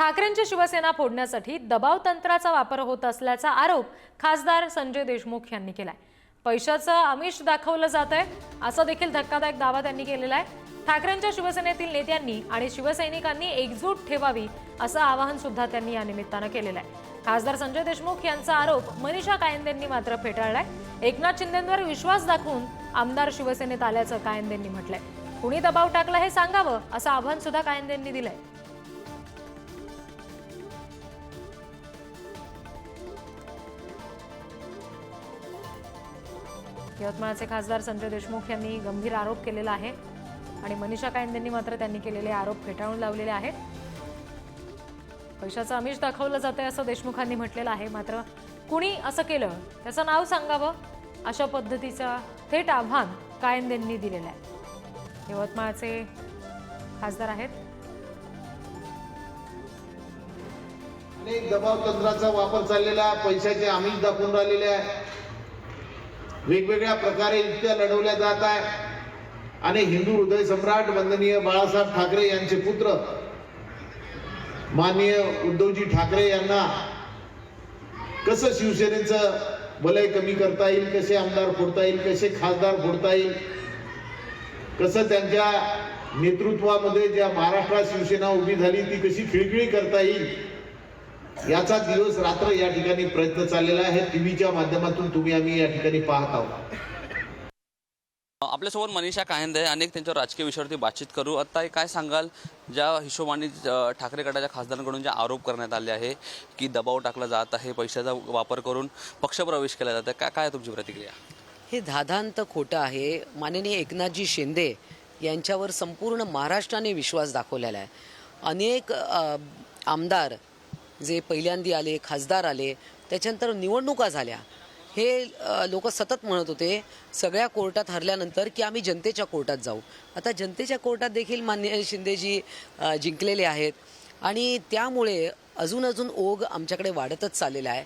ठाकरेंची शिवसेना फोडण्यासाठी दबाव तंत्राचा वापर होत असल्याचा आरोप खासदार संजय देशमुख यांनी केलाय. पैशाचं आमिष दाखवलं जात आहे असा देखील धक्कादायक दावा त्यांनी केलेला आहे. ठाकरेंच्या शिवसेनेतील नेत्यांनी आणि शिवसैनिकांनी एकजूट ठेवावी असं आवाहन सुद्धा त्यांनी या निमित्तानं केलेलं आहे. खासदार संजय देशमुख यांचा आरोप मनीषा कायंदेंनी मात्र फेटाळलाय. एकनाथ शिंदेंवर विश्वास दाखवून आमदार शिवसेनेत आल्याचं कायंदेंनी म्हटलंय. कुणी दबाव टाकला हे सांगावं असं आव्हान सुद्धा कायंदेंनी दिलंय. यवतमाळचे खासदार संजय देशमुख यांनी गंभीर आरोप केलेला आहे. आणि मनीषा कायंदेंनी मात्र त्यांनी केलेले आरोप फेटाळून लावलेले आहेत. पैशाचं आमिष दाखवलं जातंय असं देशमुखांनी म्हटलेलं आहे. मात्र कुणी असं केलं त्याचं नाव सांगावं अशा पद्धतीचं थेट आव्हान कायंदेंनी दिलेलं आहे. यवतमाळचे खासदार आहेत. अनेक दबाव तंत्राचा वापर चाललेला पैशाचे आमिष दाखवून राहिलेले आहे. वेगवेगळ्या प्रकारे युक्त्या लढवल्या जात आहे आणि हिंदू हृदय सम्राट वंदनीय बाळासाहेब ठाकरे यांचे पुत्र माननीय उद्धवजी ठाकरे यांना कसं शिवसेनेचं वलय कमी करता येईल कसे आमदार फोडता येईल कसे खासदार फोडता येईल कसं त्यांच्या नेतृत्वामध्ये ज्या महाराष्ट्रात शिवसेना उभी झाली ती कशी खिळखिळी करता येईल याचा दिवस रात्र या ठिकाणी प्रयत्न चाललेला आहे. टीव्हीच्या माध्यमातून तुम्ही आम्ही या ठिकाणी पाहत आहोत. आपल्यासोबत मनीषा कायंदे अनेक त्यांच्या राजकीय विषयावरती बातचीत करू. आता काय सांगाल? ज्या हिशोबाने ठाकरे गटाच्या खासदारांकडून जे आरोप करण्यात आले आहे की दबाव टाकला जात आहे पैशाचा वापर करून पक्षप्रवेश केला जात आहे काय काय तुमची प्रतिक्रिया? हे धादांत खोटं आहे. माननीय एकनाथजी शिंदे यांच्यावर संपूर्ण महाराष्ट्राने विश्वास दाखवलेला आहे. अनेक आमदार जे पहिल्यांदी आले खासदार आले त्याच्यानंतर निवडणुका झाल्या. हे लोक सतत म्हणत होते सगळ्या कोर्टात हरल्यानंतर की आम्ही जनतेच्या कोर्टात जाऊ. आता जनतेच्या कोर्टात देखील मान्य शिंदेजी जिंकलेले आहेत. आणि त्यामुळे अजून अजून ओघ आमच्याकडे वाढतच चाललेला आहे.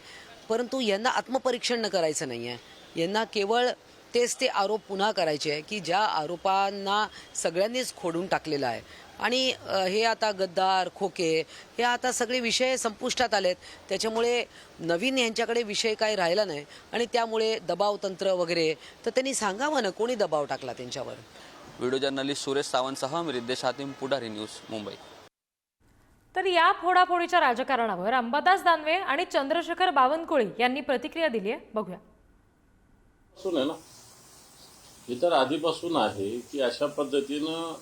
परंतु यांना आत्मपरीक्षण न करायचं नाही आहे यांना केवळ तेच ते आरोप पुन्हा करायचे आहे की ज्या आरोपांना सगळ्यांनीच खोडून टाकलेलं आहे. आणि हे आता गद्दार खोके हे आता सगळे विषय संपुष्टात आलेत. त्याच्यामुळे नवीन यांच्याकडे विषय काही राहिला नाही. आणि त्यामुळे दबाव तंत्र वगैरे तर त्यांनी सांगावं ना कोणी दबाव टाकला त्यांच्यावर? व्हिडिओ जर्नलिस्ट सुरेश सावंतसह मी रिद्देश हातीम पुढारी न्यूज मुंबई. तर या फोडाफोडीच्या राजकारणावर अंबादास दानवे आणि चंद्रशेखर बावनकुळे यांनी प्रतिक्रिया दिली आहे. बघूया. हे तर आधीपासून आहे की अशा पद्धतीनं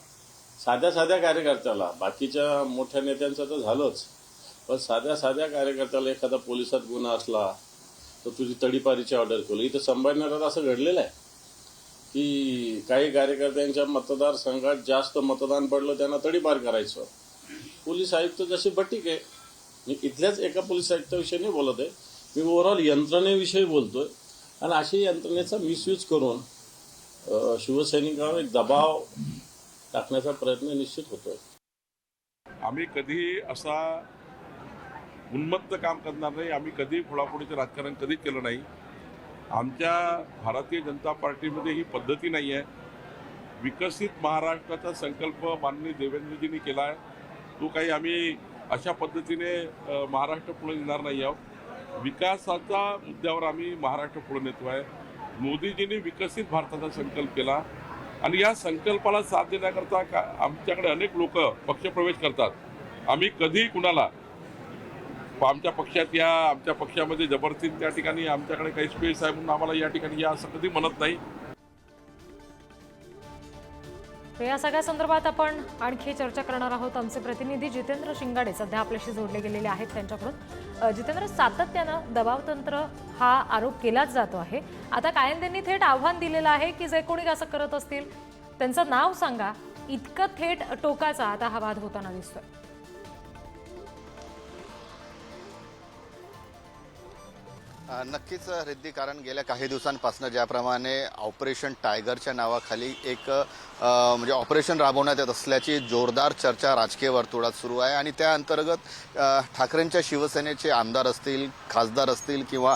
साध्या साध्या कार्यकर्त्याला बाकीच्या मोठ्या नेत्यांचं तर झालंच पण साध्या साध्या कार्यकर्त्याला एखादा पोलिसात गुन्हा असला तर तुझी तडीपारीची ऑर्डर केली. इथं संभाजीनगरात असं घडलेलं आहे की काही कार्यकर्त्यांच्या मतदारसंघात जास्त मतदान पडलं त्यांना तडीपार करायचं. पोलीस आयुक्त जसे बटीक आहे. मी इथल्याच एका पोलीस आयुक्ताविषयी नाही बोलत आहे. मी ओव्हरऑल यंत्रणेविषयी बोलतोय. आणि अशी यंत्रणेचा मिसयूज करून शिवसैनिकांवर एक दबाव टाकण्याचा प्रयत्न निश्चित होतोय. आम्ही कधी असा उन्मत्त काम करणार नाही. आम्ही कधीही फोडाफोडीचं राजकारण कधीच केलं नाही. आमच्या भारतीय जनता पार्टीमध्ये ही पद्धती नाही आहे. विकसित महाराष्ट्राचा संकल्प माननीय देवेंद्रजींनी केला आहे. तो काही आम्ही अशा पद्धतीने महाराष्ट्र पुढे नेणार नाही आहोत. विकासाच्या मुद्द्यावर आम्ही महाराष्ट्र पुढे नेतो आहे मोदीजींनी विकसित भारताचा संकल्प केला. आणि या संकल्पाला साथ देण्याकरता का आमच्याकडे अनेक लोक पक्षप्रवेश करतात. आम्ही कधीही कुणाला आमच्या पक्षात या आमच्या पक्षामध्ये जबरदस्ती त्या ठिकाणी आमच्याकडे काही स्पेस आहे म्हणून आम्हाला या ठिकाणी या असं कधी म्हणत नाही. तर या सगळ्या संदर्भात आपण आणखी चर्चा करणार आहोत. आमचे प्रतिनिधी जितेंद्र शिंगाडे सध्या आपल्याशी जोडले गेलेले आहेत त्यांच्याकडून. जितेंद्र सातत्यानं दबावतंत्र हा आरोप केलाच जातो आहे. आता कायंदेंनी थेट आव्हान दिलेलं आहे की जे कोणी असं करत असतील त्यांचं नाव सांगा. इतकं थेट टोकाचा आता हा वाद होताना दिसतोय. नक्कीच रिद्धी कारण गेल्या काही दिवसांपासून ज्याप्रमाणे ऑपरेशन टायगरच्या नावाखाली एक म्हणजे ऑपरेशन राबवण्यात येत असल्याची जोरदार चर्चा राजकीय वर्तुळात सुरू आहे आणि त्या अंतर्गत ठाकरेंच्या शिवसेनेचे आमदार असतील खासदार असतील किंवा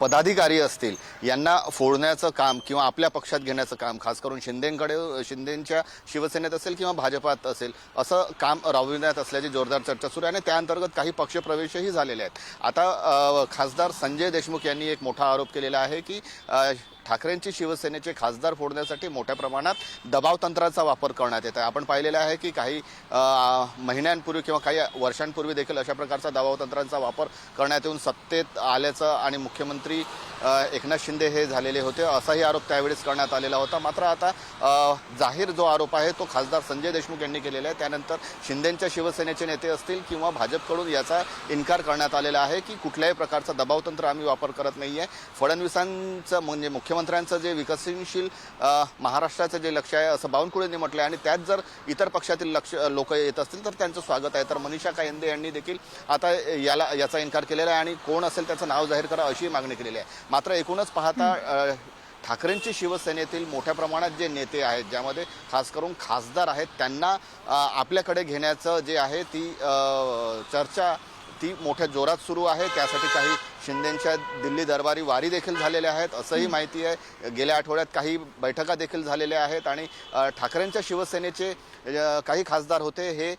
पदाधिकारी असतील यांना फोडण्याचं काम किंवा आपल्या पक्षात घेण्याचं काम खास करून शिंदेंकडे शिंदेंच्या शिवसेनेत असेल किंवा भाजपात असेल असं काम राबविण्यात असल्याची जोरदार चर्चा सुरू आहे आणि त्या अंतर्गत काही पक्षप्रवेशही झालेले आहेत. आता खासदार संजय देशमुख यांनी एक मोठा आरोप केलेला आहे की ठाकरेंची शिवसेनेचे खासदार फोडण्यासाठी मोठ्या प्रमाणात दबाव तंत्राचा वापर करण्यात येत आहे. आपण पाहिलेलं आहे की काही महिन्यांपूर्वी किंवा काही वर्षांपूर्वी देखील अशा प्रकारचा दबाव तंत्रांचा वापर करण्यात येऊन सत्तेत आल्याचं आणि मुख्यमंत्री एकनाथ शिंदे हे झालेले होते. असाही आरोप त्यावेळेस करण्यात आलेला होता. मात्र आता जाहीर जो आरोप आहे तो खासदार संजय देशमुख यांनी केलेला आहे. त्यानंतर शिंदेंच्या शिवसेनेचे नेते असतील किंवा भाजपकडून याचा इन्कार करण्यात आलेला आहे की कुठल्याही प्रकारचा दबावतंत्र आम्ही वापर करत नाही आहे फडणवीसांचं म्हणजे मुख्यमंत्र्यांचं जे विकसनशील महाराष्ट्राचं जे लक्ष आहे असं बावनकुळेंनी म्हटलं आहे आणि त्यात जर इतर पक्षातील लक्ष लोक येत असतील तर त्यांचं स्वागत आहे. तर मनीषा कायंदे यांनी देखील आता याला याचा इन्कार केलेला आहे. आणि कोण असेल त्याचं नाव जाहीर करा अशी मागणी केलेली आहे. मात्र एकूणच पाहता ठाकरेंची शिवसेनेतील मोठ्या प्रमाणात जे नेते आहेत ज्यामध्ये खास करून खासदार आहेत त्यांना आपल्याकडे घेण्याचं जे आहे ती चर्चा ती मोठ्या जोरात सुरू आहे. त्यासाठी काही शिंदेच्या दिल्ली दरबारी वारी देखील झालेल्या आहेत असंही माहिती आहे. गेल्या आठवड्यात काही बैठका देखील झालेल्या आहेत आणि ठाकरेंच्या शिवसेनेचे काही खासदार होते. हे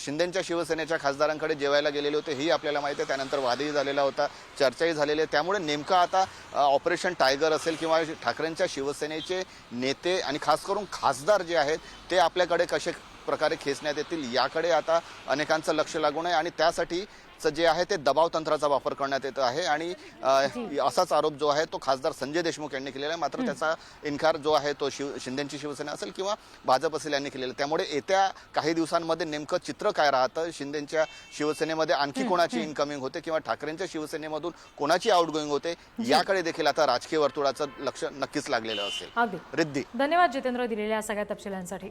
शिंदेच्या शिवसेनेच्या खासदारांकडे जेवायला गेलेले होते. ही आपल्याला माहिती आहे. त्यानंतर वादही झालेला होता. चर्चाही झालेली आहे. त्यामुळे नेमकं आता ऑपरेशन टायगर असेल किंवा ठाकरेंच्या शिवसेनेचे नेते आणि खास करून खासदार जे आहेत ते आपल्याकडे कसे प्रकारे खेचण्यात येतील. याकडे आता अनेकांचं लक्ष लागून आहे आणि त्यासाठी जे आहे ते दबाव तंत्राचा वापर करण्यात येत आहे. आणि असाच आरोप जो आहे तो खासदार संजय देशमुख यांनी केलेला आहे. मात्र त्याचा इन्कार जो आहे तो शिव शिंदेची शिवसेना असेल किंवा भाजप असेल यांनी केलेला. त्यामुळे येत्या काही दिवसांमध्ये नेमकं चित्र काय राहतं? शिंदेच्या शिवसेनेमध्ये आणखी कोणाची इन्कमिंग होते किंवा ठाकरेंच्या शिवसेनेमधून कोणाची आउटगोईंग होते? याकडे देखील आता राजकीय वर्तुळाचं लक्ष नक्कीच लागलेलं असेल. रिद्धी. धन्यवाद जितेंद्र दिलेल्या सगळ्या तपशिलांसाठी.